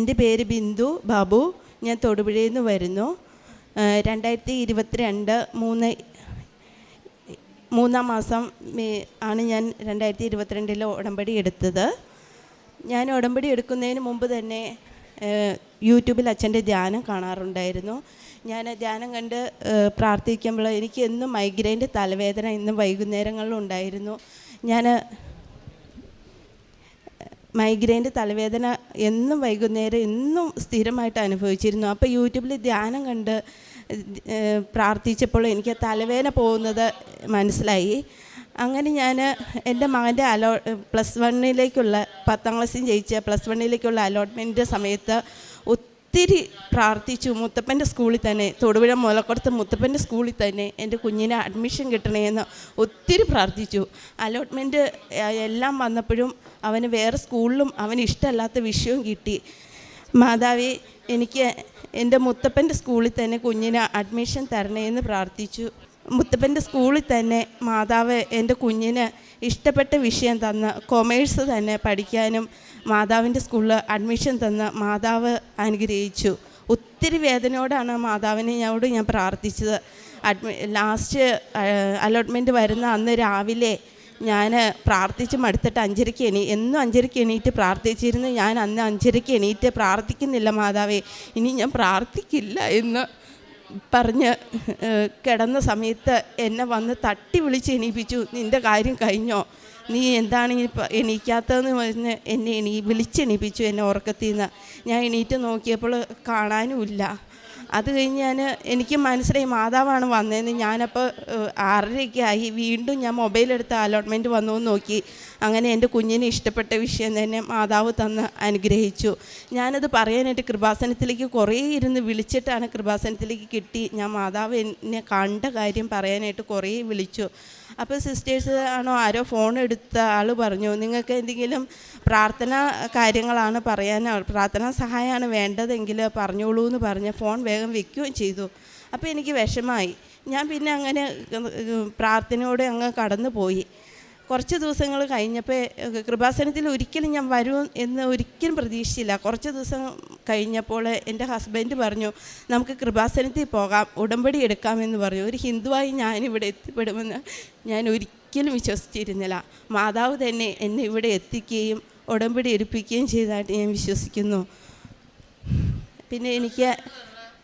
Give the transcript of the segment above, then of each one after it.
എന്റെ പേര് ബിന്ദു ബാബു. ഞാൻ തൊടുപുഴയിൽ നിന്ന് വരുന്നു. രണ്ടായിരത്തി ഇരുപത്തിരണ്ട് മൂന്ന് മൂന്നാം മാസം ആണ് ഞാൻ രണ്ടായിരത്തി ഇരുപത്തിരണ്ടിൽ ഉടമ്പടി എടുത്തത്. ഞാൻ ഉടമ്പടി എടുക്കുന്നതിന് മുമ്പ് തന്നെ യൂട്യൂബിൽ അച്ഛന്റെ ധ്യാനം കാണാറുണ്ടായിരുന്നു. ഞാൻ ധ്യാനം കണ്ട് പ്രാർത്ഥിക്കുമ്പോൾ എനിക്ക് എന്നും മൈഗ്രെയിന്റെ തലവേദന ഇന്നും വൈകുന്നേരങ്ങളിലും ഉണ്ടായിരുന്നു. ഞാൻ മൈഗ്രെയിന്റെ തലവേദന എന്നും വൈകുന്നേരം എന്നും സ്ഥിരമായിട്ട് അനുഭവിച്ചിരുന്നു. അപ്പോൾ യൂട്യൂബിൽ ധ്യാനം കണ്ട് പ്രാർത്ഥിച്ചപ്പോൾ എനിക്ക് തലവേദന പോകുന്നത് മനസ്സിലായി. അങ്ങനെ ഞാൻ എന്റെ മകന്റെ അലോ പ്ലസ് വണ്ണിലേക്കുള്ള പത്താം ക്ലാസ്സിൽ ജയിച്ച പ്ലസ് വണ്ണിലേക്കുള്ള അലോട്ട്മെന്റ് സമയത്ത് ഒത്തിരി പ്രാർത്ഥിച്ചു. മുത്തപ്പന്റെ സ്കൂളിൽ തന്നെ തൊടുപുഴ മുലക്കുടത്ത് മുത്തപ്പന്റെ സ്കൂളിൽ തന്നെ എന്റെ കുഞ്ഞിനെ അഡ്മിഷൻ കിട്ടണമെന്ന് ഒത്തിരി പ്രാർത്ഥിച്ചു. അലോട്ട്മെന്റ് എല്ലാം വന്നപ്പോഴും അവന് വേറെ സ്കൂളിലും അവന് ഇഷ്ടമല്ലാത്ത വിഷയവും കിട്ടി. മാതാവി എനിക്ക് എന്റെ മുത്തപ്പന്റെ സ്കൂളിൽ തന്നെ കുഞ്ഞിനെ അഡ്മിഷൻ തരണേന്ന് പ്രാർത്ഥിച്ചു. മുത്തപ്പന്റെ സ്കൂളിൽ തന്നെ മാതാവ് എന്റെ കുഞ്ഞിന് ഇഷ്ടപ്പെട്ട വിഷയം തന്ന് കൊമേഴ്സ് തന്നെ പഠിക്കാനും മാതാവിന്റെ സ്കൂളിൽ അഡ്മിഷൻ തന്ന് മാതാവ് അനുഗ്രഹിച്ചു. ഒത്തിരി വേദനയോടാണ് മാതാവിനെ ഞോട് ഞാൻ പ്രാർത്ഥിച്ചത്. അഡ്മി ലാസ്റ്റ് അലോട്ട്മെന്റ് വരുന്ന അന്ന് രാവിലെ ഞാൻ പ്രാർത്ഥിച്ച് മടുത്തിട്ട് അഞ്ചരയ്ക്ക് എണീ എന്നും അഞ്ചരയ്ക്ക് എണീറ്റ് പ്രാർത്ഥിച്ചിരുന്നു. ഞാൻ അന്ന് അഞ്ചരയ്ക്ക് എണീറ്റ് പ്രാർത്ഥിക്കുന്നില്ല മാതാവേ. ഇനി ഞാൻ പ്രാർത്ഥിക്കില്ല എന്ന് പറഞ്ഞ് കിടന്ന സമയത്ത് എന്നെ വന്ന് തട്ടി വിളിച്ച് എണീപ്പിച്ചു. നിന്റെ കാര്യം കഴിഞ്ഞോ? നീ എന്താണ് ഈ എണീക്കാത്തതെന്ന് പറഞ്ഞ് എന്നെ എണീ വിളിച്ചെണീപ്പിച്ചു എന്നെ ഉറക്കത്തിൽ നിന്ന് ഞാൻ എണീറ്റ് നോക്കിയപ്പോൾ കാണാനുമില്ല. അത് കഴിഞ്ഞ് ഞാൻ എനിക്ക് മനസ്സിലായി മാതാവാണ് വന്നതെന്ന്. ഞാനപ്പോൾ ആറരയ്ക്കായി ആറരയ്ക്ക് ആയി. വീണ്ടും ഞാൻ മൊബൈലെടുത്ത് അലോട്ട്മെന്റ് വന്നു നോക്കി. അങ്ങനെ എന്റെ കുഞ്ഞിന് ഇഷ്ടപ്പെട്ട വിഷയം തന്നെ മാതാവ് തന്ന് അനുഗ്രഹിച്ചു. ഞാനത് പറയാനായിട്ട് കൃപാസനത്തിലേക്ക് കുറേ ഇരുന്ന് വിളിച്ചിട്ടാണ് കൃപാസനത്തിലേക്ക് കിട്ടി. ഞാൻ മാതാവ് എന്നെ കണ്ട കാര്യം പറയാനായിട്ട് കുറേ വിളിച്ചു. അപ്പോൾ സിസ്റ്റേഴ്സ് ആണോ ആരോ ഫോൺ എടുത്ത ആൾ പറഞ്ഞു നിങ്ങൾക്ക് എന്തെങ്കിലും പ്രാർത്ഥന കാര്യങ്ങളാണ് പറയാൻ പ്രാർത്ഥനാ സഹായമാണ് വേണ്ടതെങ്കിൽ പറഞ്ഞോളൂ എന്ന് പറഞ്ഞ് ഫോൺ വേഗം വെക്കുകയും ചെയ്തു. അപ്പോൾ എനിക്ക് വിഷമായി ഞാൻ പിന്നെ അങ്ങനെ പ്രാർത്ഥനയോടെ അങ്ങ് കടന്നു പോയി കുറച്ച് ദിവസങ്ങൾ കഴിഞ്ഞപ്പോൾ കൃപാസനത്തിൽ ഒരിക്കലും ഞാൻ വരും എന്ന് ഒരിക്കലും പ്രതീക്ഷിച്ചില്ല. കുറച്ച് ദിവസം കഴിഞ്ഞപ്പോൾ എന്റെ ഹസ്ബൻഡ് പറഞ്ഞു നമുക്ക് കൃപാസനത്തിൽ പോകാം ഉടമ്പടി എടുക്കാമെന്ന് പറഞ്ഞു. ഒരു ഹിന്ദുവായി ഞാനിവിടെ എത്തിപ്പെടുമെന്ന് ഞാൻ ഒരിക്കലും വിശ്വസിച്ചിരുന്നില്ല. മാതാവ് തന്നെ എന്നെ ഇവിടെ എത്തിക്കുകയും ഉടമ്പടി എടുപ്പിക്കുകയും ചെയ്തതായിട്ട് ഞാൻ വിശ്വസിക്കുന്നു. പിന്നെ എനിക്ക്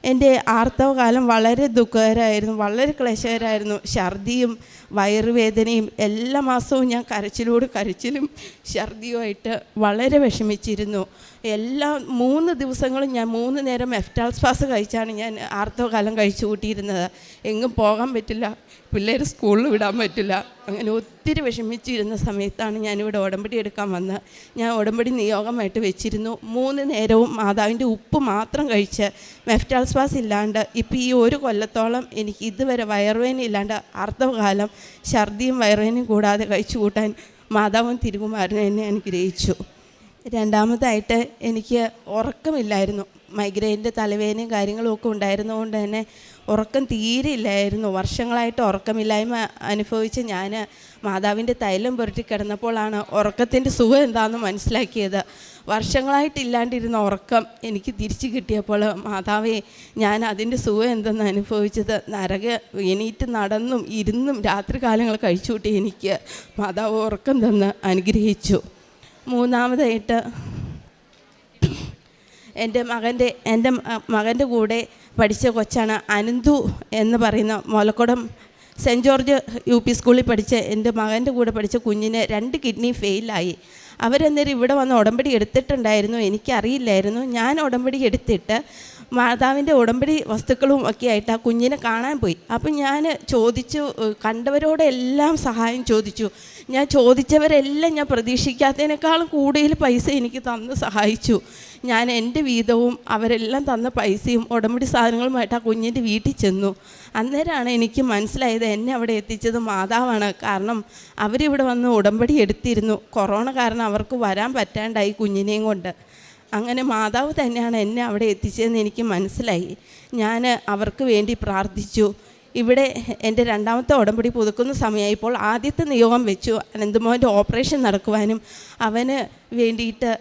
എന്റെ ആർത്തവകാലം വളരെ ദുഃഖകരമായിരുന്നു വളരെ ക്ലേശകരമായിരുന്നു. ഛർദിയും വയറുവേദനയും എല്ലാ മാസവും ഞാൻ കരച്ചിലോട് കരച്ചിലും ഛർദിയുമായിട്ട് വളരെ വിഷമിച്ചിരുന്നു. എല്ലാ മൂന്ന് ദിവസങ്ങളും ഞാൻ മൂന്ന് നേരം എഫ്റ്റാൽസ്പാസ് കഴിച്ചാണ് ഞാൻ ആർത്തവകാലം കഴിച്ചു കൂട്ടിയിരുന്നത്. എങ്ങും പോകാൻ പറ്റില്ല പിള്ളേർ സ്കൂളിൽ വിടാൻ പറ്റില്ല. അങ്ങനെ ഒത്തിരി വിഷമിച്ചിരുന്ന സമയത്താണ് ഞാനിവിടെ ഉടമ്പടി എടുക്കാൻ വന്നത്. ഞാൻ ഉടമ്പടി നിയോഗമായിട്ട് വെച്ചിരുന്നു. മൂന്ന് നേരവും മാതാവിന്റെ ഉപ്പ് മാത്രം കഴിച്ച് മെഫ്റ്റാൾസ്പാസ് ഇല്ലാണ്ട് ഇപ്പോൾ ഈ ഒരു കൊല്ലത്തോളം എനിക്ക് ഇതുവരെ വയറുവേന ഇല്ലാണ്ട് അർദ്ധകാലം ഛർദിയും വയറിനും കൂടാതെ കഴിച്ചു കൂട്ടാൻ മാതാവും തിരുകുമാരനും എന്നെ അനുഗ്രഹിച്ചു. രണ്ടാമതായിട്ട് എനിക്ക് ഉറക്കമില്ലായിരുന്നു. മൈഗ്രെയിന്റെ തലവേദനയും കാര്യങ്ങളും ഒക്കെ ഉണ്ടായിരുന്നതുകൊണ്ട് തന്നെ ഉറക്കം തീരെ ഇല്ലായിരുന്നു. വർഷങ്ങളായിട്ട് ഉറക്കമില്ലായ്മ അനുഭവിച്ച് ഞാൻ മാതാവിന്റെ തൈലം പുരട്ടി കിടന്നപ്പോഴാണ് ഉറക്കത്തിന്റെ സുഖം എന്താണെന്ന് മനസ്സിലാക്കിയത്. വർഷങ്ങളായിട്ടില്ലാണ്ടിരുന്ന ഉറക്കം എനിക്ക് തിരിച്ചു കിട്ടിയപ്പോൾ മാതാവേ ഞാൻ അതിന്റെ സുഖം എന്തെന്ന് അനുഭവിച്ചത്? നരക എണീറ്റ് നടന്നും ഇരുന്നും രാത്രി കാലങ്ങൾ കഴിച്ചുകൂട്ടി എനിക്ക് മാതാവ് ഉറക്കം തന്ന് അനുഗ്രഹിച്ചു. മൂന്നാമതായിട്ട് എന്റെ മകന്റെ എന്റെ മകന്റെ കൂടെ പഠിച്ച കൊച്ചാണ് അനന്തു എന്ന് പറയുന്ന മുലക്കുടം സെന്റ് ജോർജ് യു പി സ്കൂളിൽ പഠിച്ച എന്റെ മകന്റെ കൂടെ പഠിച്ച കുഞ്ഞിന് രണ്ട് കിഡ്നി ഫെയിലായി. അവരന്നേരം ഇവിടെ വന്ന് ഉടമ്പടി എടുത്തിട്ടുണ്ടായിരുന്നു എനിക്കറിയില്ലായിരുന്നു. ഞാൻ ഉടമ്പടി എടുത്തിട്ട് മാതാവിന്റെ ഉടമ്പടി വസ്തുക്കളും ഒക്കെ ആയിട്ട് ആ കുഞ്ഞിനെ കാണാൻ പോയി. അപ്പം ഞാൻ ചോദിച്ചു കണ്ടവരോടെല്ലാം സഹായം ചോദിച്ചു. ഞാൻ ചോദിച്ചവരെല്ലാം ഞാൻ പ്രതീക്ഷിക്കാത്തതിനേക്കാളും കൂടുതൽ പൈസ എനിക്ക് തന്ന് സഹായിച്ചു. ഞാൻ എന്റെ വീതവും അവരെല്ലാം തന്ന പൈസയും ഉടമ്പടി സാധനങ്ങളുമായിട്ട് ആ കുഞ്ഞിന്റെ വീട്ടിൽ ചെന്നു. അന്നേരമാണ് എനിക്ക് മനസ്സിലായത് എന്നെ അവിടെ എത്തിച്ചത് മാതാവാണ്. കാരണം അവരിവിടെ വന്ന് ഉടമ്പടി എടുത്തിരുന്നു. കൊറോണ കാരണം അവർക്ക് വരാൻ പറ്റാണ്ടായി കുഞ്ഞിനെയും കൊണ്ട്. അങ്ങനെ മാതാവ് തന്നെയാണ് എന്നെ അവിടെ എത്തിച്ചതെന്ന് എനിക്ക് മനസ്സിലായി. ഞാൻ അവർക്ക് വേണ്ടി പ്രാർത്ഥിച്ചു. ഇവിടെ എന്റെ രണ്ടാമത്തെ ഉടമ്പടി പുതുക്കുന്ന സമയമായപ്പോൾ ആദ്യത്തെ നിയോഗം വെച്ചു. അനന്തമോഹന്റെ ഓപ്പറേഷൻ നടക്കുവാനും അവന് വേണ്ടിയിട്ട്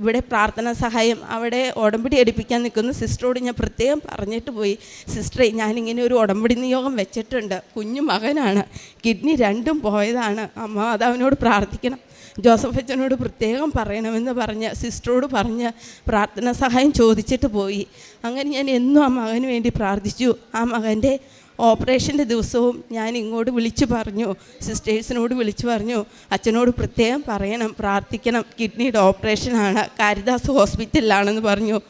ഇവിടെ പ്രാർത്ഥന സഹായം അവിടെ ഉടമ്പടി എടുപ്പിക്കാൻ നിൽക്കുന്ന സിസ്റ്ററോട് ഞാൻ പ്രത്യേകം പറഞ്ഞിട്ട് പോയി. സിസ്റ്ററെ ഞാനിങ്ങനെ ഒരു ഉടമ്പടി നിയോഗം വെച്ചിട്ടുണ്ട്. കുഞ്ഞു മകനാണ്. കിഡ്നി രണ്ടും പോയതാണ്. അമ്മ അതവനോട് പ്രാർത്ഥിക്കണം. ജോസഫ് അച്ഛനോട് പ്രത്യേകം പറയണമെന്ന് പറഞ്ഞ സിസ്റ്ററോട് പറഞ്ഞ പ്രാർത്ഥന സഹായം ചോദിച്ചിട്ട് പോയി. അങ്ങനെ ഞാൻ എന്നും ആ മകന് വേണ്ടി പ്രാർത്ഥിച്ചു. ആ മകന്റെ ഓപ്പറേഷന്റെ ദിവസവും ഞാൻ ഇങ്ങോട്ട് വിളിച്ചു പറഞ്ഞു. സിസ്റ്റേഴ്സിനോട് വിളിച്ചു പറഞ്ഞു. അച്ഛനോട് പ്രത്യേകം പറയണം പ്രാർത്ഥിക്കണം. കിഡ്നിയുടെ ഓപ്പറേഷനാണ്. കാരിദാസ് ഹോസ്പിറ്റലിലാണെന്ന് പറഞ്ഞു.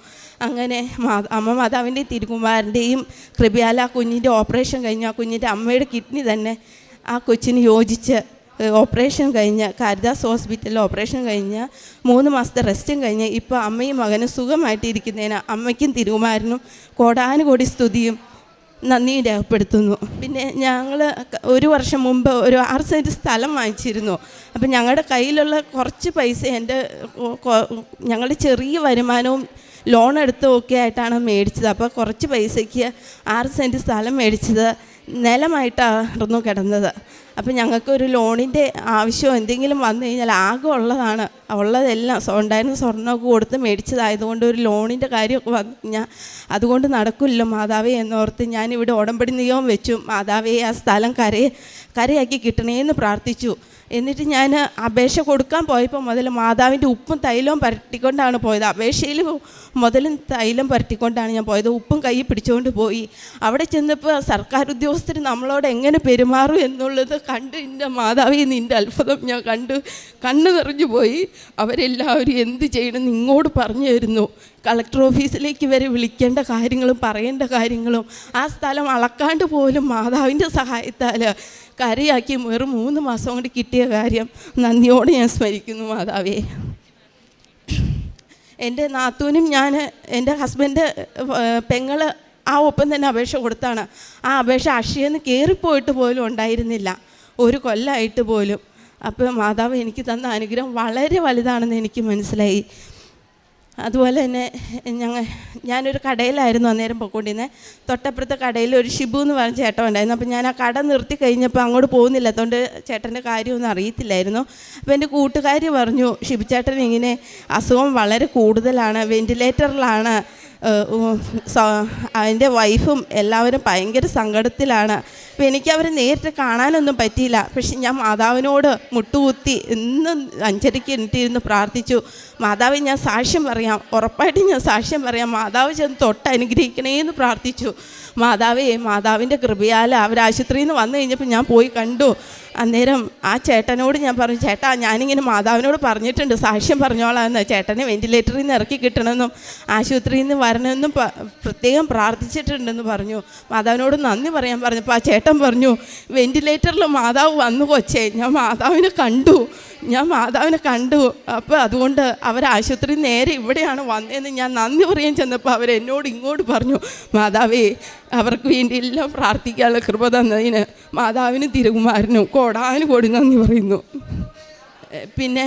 അങ്ങനെ അമ്മ മാതാവിന്റെയും തിരുകുമാരന്റെയും കൃപയാല കുഞ്ഞിന്റെ ഓപ്പറേഷൻ കഴിഞ്ഞ്. ആ കുഞ്ഞിന്റെ അമ്മയുടെ കിഡ്നി തന്നെ ആ കൊച്ചിന് യോജിച്ച് ഓപ്പറേഷൻ കഴിഞ്ഞ കാരിദാസ് ഹോസ്പിറ്റലിൽ ഓപ്പറേഷൻ കഴിഞ്ഞ മൂന്ന് മാസത്തെ റെസ്റ്റും കഴിഞ്ഞ് ഇപ്പോൾ അമ്മയും മകനും സുഖമായിട്ടിരിക്കുന്നതിന് അമ്മയ്ക്കും തിരുകുമാരനും കോടാനുകോടി സ്തുതിയും നന്ദി രേഖപ്പെടുത്തുന്നു. പിന്നെ ഞങ്ങൾ ഒരു വർഷം മുമ്പ് ഒരു ആറ് സെന്റ് സ്ഥലം വാങ്ങിച്ചിരുന്നു. അപ്പം ഞങ്ങളുടെ കയ്യിലുള്ള കുറച്ച് പൈസ എന്റെ ഞങ്ങളുടെ ചെറിയ വരുമാനവും ലോൺ എടുത്തും ഒക്കെ ആയിട്ടാണ് മേടിച്ചത്. അപ്പോൾ കുറച്ച് പൈസയ്ക്ക് ആറ് സെന്റ് സ്ഥലം മേടിച്ചത്. നിലമായിട്ടായിരുന്നു കിടന്നത്. അപ്പം ഞങ്ങൾക്കൊരു ലോണിന്റെ ആവശ്യമോ എന്തെങ്കിലും വന്നു കഴിഞ്ഞാൽ ആകെ ഉള്ളതാണ്. ഉള്ളതെല്ലാം സ്വണ്ടായിരുന്ന സ്വർണമൊക്കെ കൊടുത്ത് മേടിച്ചതായതുകൊണ്ട് ഒരു ലോണിന്റെ കാര്യമൊക്കെ വന്നു കഴിഞ്ഞാൽ അതുകൊണ്ട് നടക്കില്ല മാതാവേ എന്നോർത്ത് ഞാനിവിടെ ഉടമ്പടി നിയമം വെച്ചു. മാതാവേ ആ സ്ഥലം കരയെ കരയാക്കി കിട്ടണേന്ന് പ്രാർത്ഥിച്ചു. എന്നിട്ട് ഞാൻ അപേക്ഷ കൊടുക്കാൻ പോയപ്പോൾ മുതൽ മാതാവിന്റെ ഉപ്പും തൈലവും പരട്ടിക്കൊണ്ടാണ് പോയത്. അപേക്ഷയിൽ മുതലും തൈലം പരട്ടിക്കൊണ്ടാണ് ഞാൻ പോയത്. ഉപ്പും കൈ പിടിച്ചുകൊണ്ട് പോയി. അവിടെ ചെന്നപ്പോൾ സർക്കാർ ഉദ്യോഗസ്ഥർ നമ്മളോട് എങ്ങനെ പെരുമാറും എന്നുള്ളത് കണ്ട് എന്റെ മാതാവി നിന്റെ അത്ഭുതം ഞാൻ കണ്ടു കണ്ണു നിറഞ്ഞു പോയി. അവരെല്ലാവരും എന്ത് ചെയ്യണമെന്ന് ഇങ്ങോട്ട് പറഞ്ഞു തരുന്നു. കളക്ടർ ഓഫീസിലേക്ക് വരെ വിളിക്കേണ്ട കാര്യങ്ങളും പറയേണ്ട കാര്യങ്ങളും ആ സ്ഥലം അളക്കാണ്ട് പോലും മാതാവിന്റെ സഹായത്താൽ കരയാക്കി വെറും മൂന്ന് മാസം കൊണ്ട് കിട്ടിയ കാര്യം നന്ദിയോടെ ഞാൻ സ്മരിക്കുന്നു മാതാവേ. എന്റെ നാത്തൂനും ഞാൻ എന്റെ ഹസ്ബൻഡ് പെങ്ങൾ ആ ഒപ്പം തന്നെ അപേക്ഷ കൊടുത്താണ്. ആ അപേക്ഷ അക്ഷയെന്ന് കയറിപ്പോയിട്ട് പോലും ഉണ്ടായിരുന്നില്ല. ഒരു കൊല്ലമായിട്ട് പോലും. അപ്പോൾ മാതാവ് എനിക്ക് തന്ന അനുഗ്രഹം വളരെ വലുതാണെന്ന് എനിക്ക് മനസ്സിലായി. അതുപോലെ തന്നെ ഞങ്ങൾ ഞാനൊരു കടയിലായിരുന്നു അന്നേരം പൊക്കോണ്ടിരുന്നത് തൊട്ടപ്പുറത്തെ കടയിൽ ഒരു ഷിബു എന്ന് പറഞ്ഞ ചേട്ടൻ ഉണ്ടായിരുന്നു. അപ്പോൾ ഞാൻ ആ കട നിർത്തി കഴിഞ്ഞപ്പോൾ അങ്ങോട്ട് പോകുന്നില്ല. അതുകൊണ്ട് ചേട്ടന്റെ കാര്യമൊന്നും അറിയത്തില്ലായിരുന്നു. അപ്പോൾ എന്റെ കൂട്ടുകാരി പറഞ്ഞു ഷിബു ചേട്ടൻ ഇങ്ങനെ അസുഖം വളരെ കൂടുതലാണ് വെന്റിലേറ്ററിലാണ് അതിന്റെ വൈഫും എല്ലാവരും ഭയങ്കര സങ്കടത്തിലാണ്. അപ്പോൾ എനിക്ക് അവരെ നേരിട്ട് കാണാനൊന്നും പറ്റിയില്ല. പക്ഷെ ഞാൻ മാതാവിനോട് മുട്ടുകുത്തി എന്നും അഞ്ചരയ്ക്ക് എണീറ്റിരുന്ന് പ്രാർത്ഥിച്ചു. മാതാവ് ഞാൻ സാക്ഷ്യം പറയാം. ഉറപ്പായിട്ട് ഞാൻ സാക്ഷ്യം പറയാം. മാതാവ് ചെന്ന് തൊട്ട് അനുഗ്രഹിക്കണേന്ന് പ്രാർത്ഥിച്ചു. മാതാവേ മാതാവിന്റെ കൃപയാൽ അവർ ആശുപത്രിയിൽ നിന്ന് വന്നു കഴിഞ്ഞപ്പോൾ ഞാൻ പോയി കണ്ടു. അന്നേരം ആ ചേട്ടനോട് ഞാൻ പറഞ്ഞു ചേട്ടാ ഞാനിങ്ങനെ മാതാവിനോട് പറഞ്ഞിട്ടുണ്ട്. സാക്ഷ്യം പറഞ്ഞോളാമെന്ന് ചേട്ടനെ വെന്റിലേറ്ററിൽ നിന്ന് ഇറക്കി കിട്ടണമെന്നും ആശുപത്രിയിൽ നിന്ന് വരണമെന്നും പ്രത്യേകം പ്രാർത്ഥിച്ചിട്ടുണ്ടെന്ന് പറഞ്ഞു. മാതാവിനോട് നന്ദി പറയാൻ പറഞ്ഞപ്പോൾ ആ ചേട്ടൻ പറഞ്ഞു വെന്റിലേറ്ററിൽ മാതാവ് വന്നു കൊച്ചേ. ഞാൻ മാതാവിനെ കണ്ടു. ഞാൻ മാതാവിനെ കണ്ടു. അപ്പോൾ അതുകൊണ്ട് അവർ ആശുപത്രി നേരെ ഇവിടെയാണ് വന്നതെന്ന് ഞാൻ നന്ദി പറയാൻ ചെന്നപ്പോൾ അവർ എന്നോട് ഇങ്ങോട്ട് പറഞ്ഞു മാതാവേ അവർക്ക് വേണ്ടി എല്ലാം പ്രാർത്ഥിക്കാനുള്ള കൃപ തന്നതിന് മാതാവിനും തിരുകുമാരനും കോടാനും കോടി നന്ദി പറയുന്നു. പിന്നെ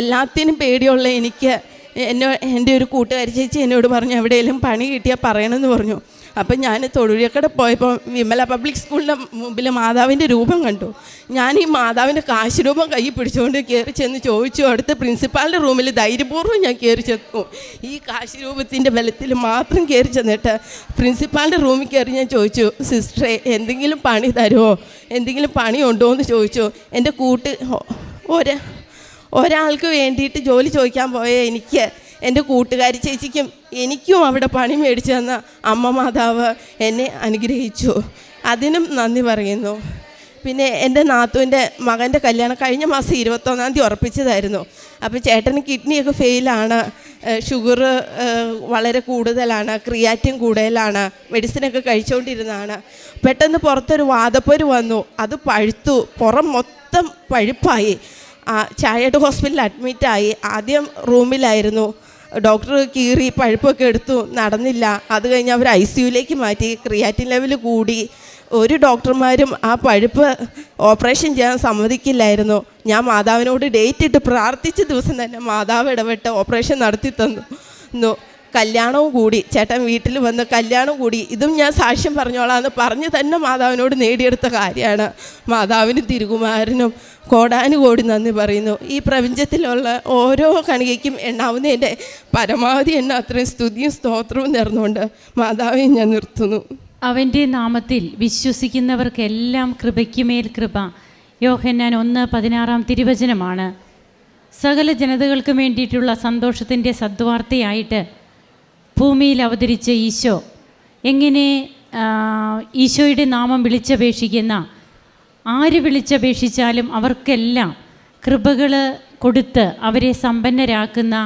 എല്ലാത്തിനും പേടിയുള്ള എനിക്ക് എന്നോ എന്റെ ഒരു കൂട്ടുകാരി ചേച്ചി എന്നോട് പറഞ്ഞു എവിടെയെങ്കിലും പണി കിട്ടിയാൽ പറയണമെന്ന് പറഞ്ഞു. അപ്പം ഞാൻ തൊഴിലക്കട പോയപ്പോൾ വിമല പബ്ലിക് സ്കൂളിന്റെ മുമ്പിൽ മാതാവിന്റെ രൂപം കണ്ടു. ഞാൻ ഈ മാതാവിന്റെ കാശ് രൂപം കൈ പിടിച്ചുകൊണ്ട് കയറി ചെന്ന് ചോദിച്ചു. അടുത്ത് പ്രിൻസിപ്പാളിന്റെ റൂമിൽ ധൈര്യപൂർവം ഞാൻ കയറി ചെന്നു. ഈ കാശ് രൂപത്തിന്റെ ബലത്തിൽ മാത്രം കയറി ചെന്നിട്ട് പ്രിൻസിപ്പാളിന്റെ റൂമിൽ കയറി ഞാൻ ചോദിച്ചു സിസ്റ്ററെ എന്തെങ്കിലും പണി തരുമോ എന്തെങ്കിലും പണി ഉണ്ടോ എന്ന് ചോദിച്ചു. എന്റെ കൂട്ട് ഒരു ഒരാൾക്ക് വേണ്ടിയിട്ട് ജോലി ചോദിക്കാൻ പോയ എനിക്ക്. എന്റെ കൂട്ടുകാരി ചേച്ചിക്കും എനിക്കും അവിടെ പണി മേടിച്ചു തന്ന അമ്മ മാതാവ് എന്നെ അനുഗ്രഹിച്ചു. അതിനും നന്ദി പറയുന്നു. പിന്നെ എന്റെ നാത്തുവിന്റെ മകന്റെ കല്യാണം കഴിഞ്ഞ മാസം ഇരുപത്തൊന്നാം തീയതി ഉറപ്പിച്ചതായിരുന്നു. അപ്പോൾ ചേട്ടന് കിഡ്നിയൊക്കെ ഫെയിലാണ്. ഷുഗർ വളരെ കൂടുതലാണ് ക്രിയാറ്റിൻ കൂടുതലാണ് മെഡിസിനൊക്കെ കഴിച്ചുകൊണ്ടിരുന്നതാണ്. പെട്ടെന്ന് പുറത്തൊരു വാതപ്പൊരു വന്നു. അത് പഴുത്തു. പുറം മൊത്തം പഴുപ്പായി. ചായയുടെ ഹോസ്പിറ്റലിൽ അഡ്മിറ്റായി. ആദ്യം റൂമിലായിരുന്നു. ഡോക്ടർ കീറി പഴുപ്പൊക്കെ എടുത്തു നടന്നില്ല. അത് കഴിഞ്ഞ് അവർ ഐ സിയുലേക്ക് മാറ്റി. ക്രിയാറ്റിൻ ലെവൽ കൂടി. ഒരു ഡോക്ടർമാരും ആ പഴുപ്പ് ഓപ്പറേഷൻ ചെയ്യാൻ സമ്മതിക്കില്ലായിരുന്നു. ഞാൻ മാതാവിനോട് ഡേറ്റ് ഇട്ട് പ്രാർത്ഥിച്ച ദിവസം തന്നെ മാതാവ് ഇടപെട്ട് ഓപ്പറേഷൻ നടത്തി തന്നു. ന്നു. കല്യാണവും കൂടി ചേട്ടൻ വീട്ടിൽ വന്ന് കല്യാണം കൂടി ഇതും ഞാൻ സാക്ഷ്യം പറഞ്ഞോളാമെന്ന് പറഞ്ഞ് തന്നെ മാതാവിനോട് നേടിയെടുത്ത കാര്യമാണ്. മാതാവിനും തിരുകുമാരനും കോടാനുകോടി നന്ദി പറയുന്നു. ഈ പ്രപഞ്ചത്തിലുള്ള ഓരോ കണികയ്ക്കും എണ്ണാവുന്നതിന്റെ പരമാവധി എണ്ണ അത്രയും സ്തുതിയും സ്തോത്രവും നേർന്നുകൊണ്ട് മാതാവിനെ ഞാൻ നിർത്തുന്നു. അവന്റെ നാമത്തിൽ വിശ്വസിക്കുന്നവർക്കെല്ലാം കൃപയ്ക്കുമേൽ കൃപ. യോഹന്നാൻ ഒന്ന് പതിനാറാം തിരുവചനമാണ്. സകല ജനതകൾക്കും വേണ്ടിയിട്ടുള്ള സന്തോഷത്തിന്റെ സദ്വാർത്തയായിട്ട് ഭൂമിയിൽ അവതരിച്ച ഈശോ എങ്ങനെ ഈശോയുടെ നാമം വിളിച്ചപേക്ഷിക്കുന്ന ആര് വിളിച്ചപേക്ഷിച്ചാലും അവർക്കെല്ലാം കൃപകൾ കൊടുത്ത് അവരെ സമ്പന്നരാക്കുന്ന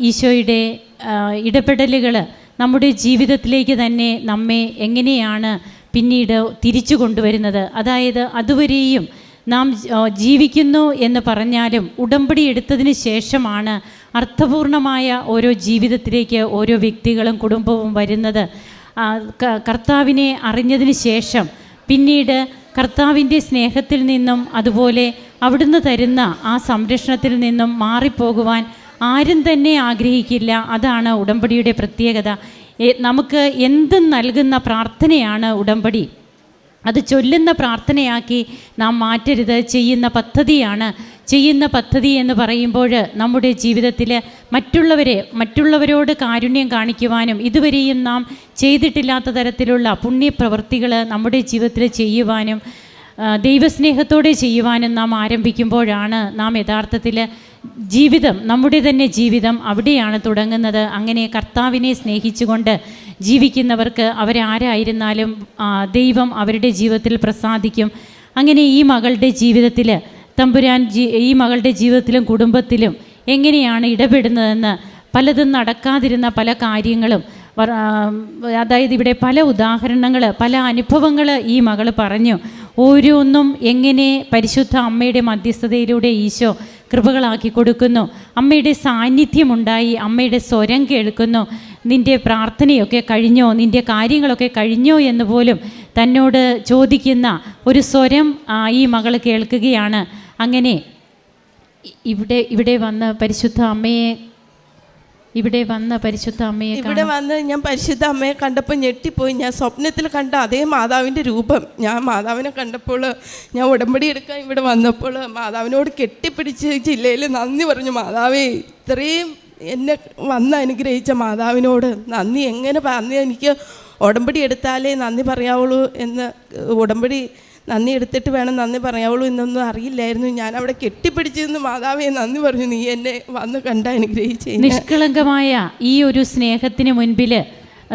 ഈശോയുടെ ഇടപെടലുകൾ നമ്മുടെ ജീവിതത്തിലേക്ക് തന്നെ നമ്മെ എങ്ങനെയാണ് പിന്നീട് തിരിച്ചു കൊണ്ടുവരുന്നത്. അതായത് അതുവരെയും നാം ജീവിക്കുന്നു എന്ന് പറഞ്ഞാലും ഉടമ്പടി എടുത്തതിന് ശേഷമാണ് അർത്ഥപൂർണമായ ഓരോ ജീവിതത്തിലേക്ക് ഓരോ വ്യക്തികളും കുടുംബവും വരുന്നത്. കർത്താവിനെ അറിഞ്ഞതിന് ശേഷം പിന്നീട് കർത്താവിന്റെ സ്നേഹത്തിൽ നിന്നും അതുപോലെ അവിടുന്ന് തരുന്ന ആ സംരക്ഷണത്തിൽ നിന്നും മാറിപ്പോകുവാൻ ആരും തന്നെ ആഗ്രഹിക്കില്ല. അതാണ് ഉടമ്പടിയുടെ പ്രത്യേകത. നമുക്ക് എന്തും നൽകുന്ന പ്രാർത്ഥനയാണ് ഉടമ്പടി. അത് ചൊല്ലുന്ന പ്രാർത്ഥനയാക്കി നാം മാറ്റരുത്. ചെയ്യുന്ന പദ്ധതിയാണ്. ചെയ്യുന്ന പദ്ധതി എന്ന് പറയുമ്പോൾ നമ്മുടെ ജീവിതത്തിൽ മറ്റുള്ളവരെ മറ്റുള്ളവരോട് കാരുണ്യം കാണിക്കുവാനും ഇതുവരെയും നാം ചെയ്തിട്ടില്ലാത്ത തരത്തിലുള്ള പുണ്യപ്രവൃത്തികൾ നമ്മുടെ ജീവിതത്തിൽ ചെയ്യുവാനും ദൈവസ്നേഹത്തോടെ ചെയ്യുവാനും നാം ആരംഭിക്കുമ്പോഴാണ് നാം യഥാർത്ഥത്തിൽ ജീവിതം നമ്മുടെ തന്നെ ജീവിതം അവിടെയാണ് തുടങ്ങുന്നത്. അങ്ങനെ കർത്താവിനെ സ്നേഹിച്ചുകൊണ്ട് ജീവിക്കുന്നവർക്ക് അവരാരായിരുന്നാലും ദൈവം അവരുടെ ജീവിതത്തിൽ പ്രസാദിക്കും. അങ്ങനെ ഈ മകളുടെ ജീവിതത്തിൽ തമ്പുരാൻ ഈ മകളുടെ ജീവിതത്തിലും കുടുംബത്തിലും എങ്ങനെയാണ് ഇടപെടുന്നതെന്ന് പലതും നടക്കാതിരുന്ന പല കാര്യങ്ങളും അതായത് ഇവിടെ പല ഉദാഹരണങ്ങൾ പല അനുഭവങ്ങൾ ഈ മകൾ പറഞ്ഞു. ഓരോന്നും എങ്ങനെ പരിശുദ്ധ അമ്മയുടെ മധ്യസ്ഥതയിലൂടെ ഈശോ കൃപകളാക്കി കൊടുക്കുന്നു. അമ്മയുടെ സാന്നിധ്യമുണ്ടായി. അമ്മയുടെ സ്വരം കേൾക്കുന്നു. നിന്റെ പ്രാർത്ഥനയൊക്കെ കഴിഞ്ഞോ? നിന്റെ കാര്യങ്ങളൊക്കെ കഴിഞ്ഞോ എന്ന് പോലും തന്നോട് ചോദിക്കുന്ന ഒരു സ്വരം ഈ മകൾ കേൾക്കുകയാണ്. അങ്ങനെ ഇവിടെ ഇവിടെ വന്ന് പരിശുദ്ധ അമ്മയെ ഇവിടെ വന്ന പരിശുദ്ധ അമ്മയെ ഇവിടെ വന്ന് ഞാൻ പരിശുദ്ധ അമ്മയെ കണ്ടപ്പോൾ ഞെട്ടിപ്പോയി. ഞാൻ സ്വപ്നത്തിൽ കണ്ട അതേ മാതാവിന്റെ രൂപം. ഞാൻ മാതാവിനെ കണ്ടപ്പോൾ ഞാൻ ഉടമ്പടി എടുക്കാൻ ഇവിടെ വന്നപ്പോൾ മാതാവിനോട് കെട്ടിപ്പിടിച്ച് ജില്ലയിൽ നന്ദി പറഞ്ഞു മാതാവേ ഇത്രയും എന്നെ വന്ന് അനുഗ്രഹിച്ച മാതാവിനോട് നന്ദി. എങ്ങനെ പറഞ്ഞ് എനിക്ക് ഉടമ്പടി എടുത്താലേ നന്ദി പറയാവുള്ളൂ എന്ന് ഉടമ്പടി നന്ദി എടുത്തിട്ട് വേണം നന്ദി പറയാവുള്ളൂ എന്നൊന്നും അറിയില്ലായിരുന്നു. ഞാൻ അവിടെ കെട്ടിപ്പിടിച്ചിരുന്നു മാതാവേ നന്ദി പറഞ്ഞു. നീ എന്നെ വന്ന് കണ്ട അനുഗ്രഹിച്ചേ. നിഷ്കളങ്കമായ ഈ ഒരു സ്നേഹത്തിന് മുൻപിൽ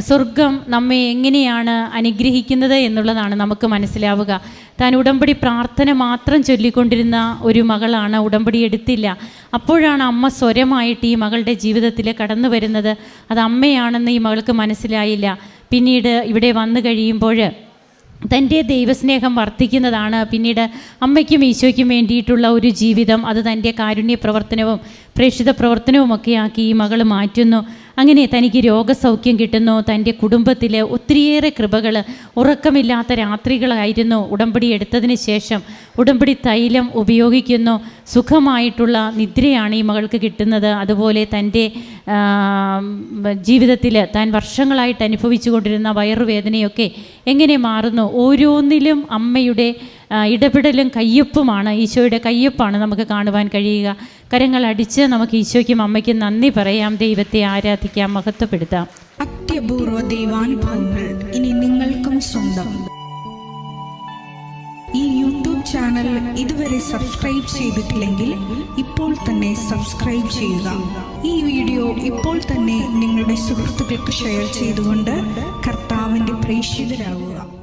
സ്വർഗം നമ്മെ എങ്ങനെയാണ് അനുഗ്രഹിക്കുന്നത് എന്നുള്ളതാണ് നമുക്ക് മനസ്സിലാവുക. താൻ ഉടമ്പടി പ്രാർത്ഥന മാത്രം ചൊല്ലിക്കൊണ്ടിരുന്ന ഒരു മകളാണ് ഉടമ്പടി എടുത്തില്ല. അപ്പോഴാണ് അമ്മ സ്വരമായിട്ട് ഈ മകളുടെ ജീവിതത്തിൽ കടന്നു വരുന്നത്. അത് അമ്മയാണെന്ന് ഈ മകൾക്ക് മനസ്സിലായില്ല. പിന്നീട് ഇവിടെ വന്നു കഴിയുമ്പോൾ തന്റെ ദൈവസ്നേഹം വർദ്ധിക്കുന്നതാണ്. പിന്നീട് അമ്മയ്ക്കും ഈശോയ്ക്കും വേണ്ടിയിട്ടുള്ള ഒരു ജീവിതം അത് തന്റെ കാരുണ്യ പ്രവർത്തനവും പ്രേക്ഷിത പ്രവർത്തനവുമൊക്കെ ആക്കി ഈ മകൾ മാറ്റുന്നു. അങ്ങനെ തനിക്ക് രോഗസൗഖ്യം കിട്ടുന്നു. തന്റെ കുടുംബത്തിൽ ഒത്തിരിയേറെ കൃപകൾ ഉറക്കമില്ലാത്ത രാത്രികളായിരുന്നു ഉടമ്പടി എടുത്തതിന് ശേഷം. ഉടമ്പടി തൈലം ഉപയോഗിക്കുന്നു. സുഖമായിട്ടുള്ള നിദ്രയാണ് ഈ മകൾക്ക് കിട്ടുന്നത്. അതുപോലെ തന്റെ ജീവിതത്തിൽ താൻ വർഷങ്ങളായിട്ട് അനുഭവിച്ചു കൊണ്ടിരുന്ന വയറുവേദനയൊക്കെ എങ്ങനെ മാറുന്നു? ഓരോന്നിലും അമ്മയുടെ ഇടപെടലും കയ്യൊപ്പുമാണ്. ഈശോയുടെ കയ്യൊപ്പാണ് നമുക്ക് കാണുവാൻ കഴിയുക. കരങ്ങൾ അടിച്ച് നമുക്ക് ഈശോയ്ക്കും അമ്മയ്ക്കും നന്ദി പറയാം. ദൈവത്തെ ആരാധിക്കാം മഹത്വപ്പെടുത്താം. അത്യപൂർവ ദൈവാനുഭവങ്ങൾ ഇനി നിങ്ങൾക്കും സ്വന്തം. ഈ യൂട്യൂബ് ചാനൽ ഇതുവരെ സബ്സ്ക്രൈബ് ചെയ്തിട്ടില്ലെങ്കിൽ ഇപ്പോൾ തന്നെ സബ്സ്ക്രൈബ് ചെയ്യുക. ഈ വീഡിയോ ഇപ്പോൾ തന്നെ നിങ്ങളുടെ സുഹൃത്തുക്കൾക്ക് ഷെയർ ചെയ്തുകൊണ്ട് കർത്താവിന്റെ പ്രേക്ഷിതരാകുക.